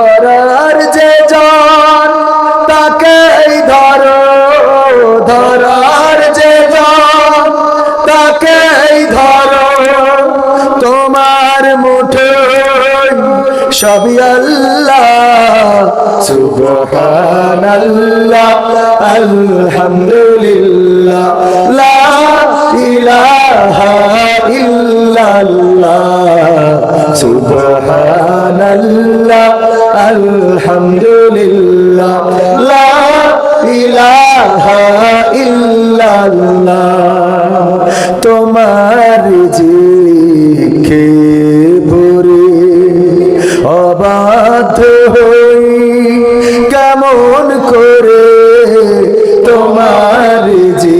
ধরার যে জন তাকেই ধরো, ধরার যে জন তাকেই ধরো। তোমার মুঠোয় সবই আল্লাহ, সুবহানাল্লাহ, আলহামদুলিল্লাহ, লা ইলাহা ইল্লাল্লাহ, সুবহানাল্লাহ। লা ইলাহা ইল্লাল্লাহ তোমার জিকে ভরে অবাধ হই কেমন করে তোমার জিকে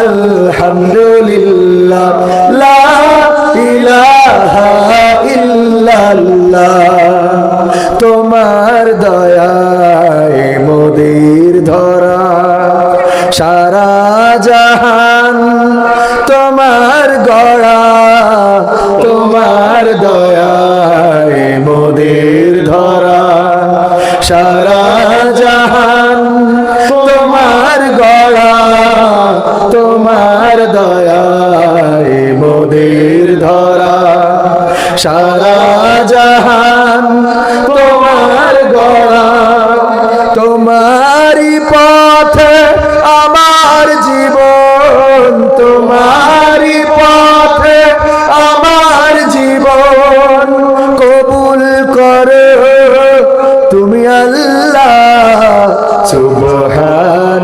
আলহামদুলিল্লাহ, লা ইলাহা ইল্লাল্লাহ। তোমার দয়ায় মোদের ধরা, সারা জাহান তোমার গড়া। তোমার দয়ায় মোদের ধরা, সারা জাহান তোমার দয়ায় মোদের ধরা। সারা জাহান তোমার গড়া। তোমারি পথে আমার জীবন তোমারি পথে আমার জীবন কবুল করো। তুমি আল্লাহ